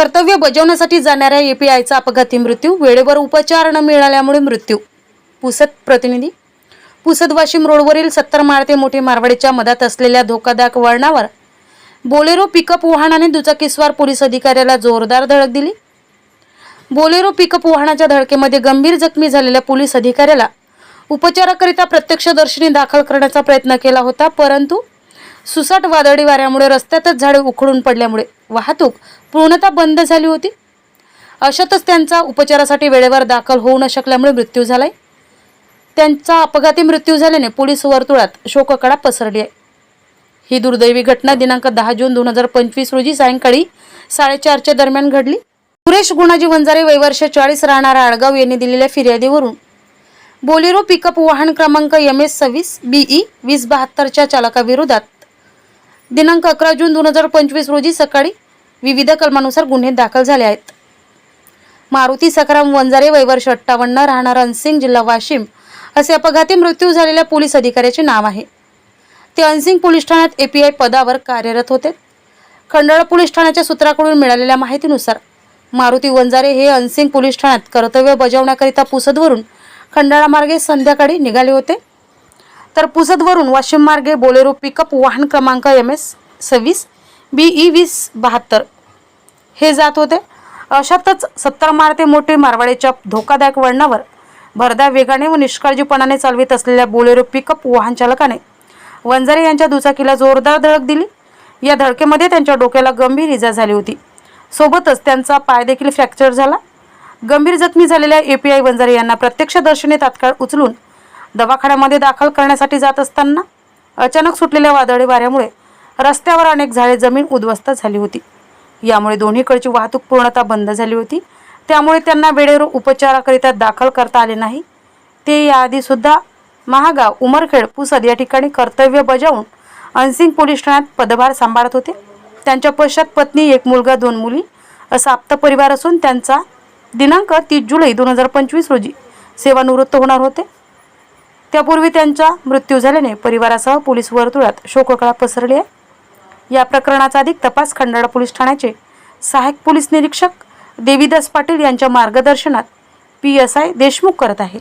कर्तव्य बजावण्यासाठी जाणाऱ्या एपीआयचा अपघाती मृत्यू वेळेवर उपचार न मिळाल्यामुळे मृत्यू. पुसद प्रतिनिधी. पुसद वाशिम रोडवरील सत्तर माळ ते मोठे मारवाडीच्या मधात असलेल्या धोकादायक वळणावर बोलेरो पिकअप वाहनाने दुचाकीस्वार पोलीस अधिकाऱ्याला जोरदार धडक दिली. बोलेरो पिकअप वाहनाच्या धडकेमध्ये गंभीर जखमी झालेल्या पोलीस अधिकाऱ्याला उपचाराकरिता प्रत्यक्षदर्शनी दाखल करण्याचा प्रयत्न केला होता परंतु सुसाट वादळी वाऱ्यामुळे रस्त्यातच झाडे उखडून पडल्यामुळे वाहतूक पूर्णतः बंद झाली होती. अशातच त्यांचा उपचारासाठी वेळेवर दाखल होऊ न शकल्यामुळे मृत्यू झालाय. त्यांचा अपघाती मृत्यू झाल्याने पोलीस वर्तुळात शोककडा पसरली आहे. ही दुर्दैवी घटना दिनांक दहा जून दोन हजार पंचवीस रोजी सायंकाळी साडेचारच्या दरम्यान घडली. सुरेश गुणाजी वंजारे वैवर्ष चाळीस राहणारा आडगाव यांनी दिलेल्या फिर्यादीवरून बोलेरो पिकअप वाहन क्रमांक एम एस सव्वीस बीई वीस बहात्तरच्या चालकाविरोधात दिनांक अकरा जून दोन हजार पंचवीस रोजी सकाळी विविध कलमानुसार गुन्हे दाखल झाले आहेत. मारुती सखाराम वंजारे वयवर्ष अठ्ठावन्न राहणार अनसिंग जिल्हा वाशिम असे अपघाती मृत्यू झालेल्या पोलीस अधिकाऱ्याचे नाव आहे. ते अनसिंग पोलीस ठाण्यात एपीआय पदावर कार्यरत होते. खंडाळा पोलीस ठाण्याच्या सूत्राकडून मिळालेल्या माहितीनुसार मारुती वंजारे हे अनसिंग पोलीस ठाण्यात कर्तव्य बजावण्याकरिता पुसदवरून खंडाळा मार्गे संध्याकाळी निघाले होते. तर पुसदवरून वाशिम मार्गे बोलेरो पिकअप वाहन क्रमांक एम एस सव्वीस बीई वीस बहात्तर. हे जात होते. अशातच सत्तर माळ ते मोठे मारवाडीच्या धोकादायक वळणावर भरदा वेगाने व निष्काळजीपणाने चालवित असलेल्या बोलेरो पिकअप वाहन चालकाने वंजारे यांच्या दुचाकीला जोरदार धडक दिली. या धडकेमध्ये त्यांच्या डोक्याला गंभीर इजा झाली होती. सोबतच त्यांचा पाय देखील फ्रॅक्चर झाला. गंभीर जखमी झालेल्या ए पी आय वंजारे यांना प्रत्यक्षदर्शने तात्काळ उचलून दवाखान्यामध्ये दाखल करण्यासाठी जात असताना अचानक सुटलेल्या वादळी वाऱ्यामुळे रस्त्यावर अनेक झाडे जमीन उद्ध्वस्त झाली होती. यामुळे दोन्हीकडची वाहतूक पूर्णतः बंद झाली होती. त्यामुळे त्यांना वेळेवर उपचाराकरिता दाखल करता आले नाही. ते याआधीसुद्धा महागाव उमरखेड पुसद या ठिकाणी कर्तव्य बजावून अनसिंग पोलीस ठाण्यात पदभार सांभाळत होते. त्यांच्या पश्चात पत्नी एक मुलगा दोन मुली असा आप्त परिवार असून त्यांचा दिनांक तीस जुलै दोन हजार पंचवीस रोजी सेवानिवृत्त होणार होते. त्यापूर्वी त्यांचा मृत्यू झाल्याने परिवारासह पोलीस वर्तुळात शोककळा पसरली आहे. या प्रकरणाचा अधिक तपास खंडाळा पोलीस ठाण्याचे सहाय्यक पोलीस निरीक्षक देवीदास पाटील यांच्या मार्गदर्शनात पी एस आय देशमुख करत आहे.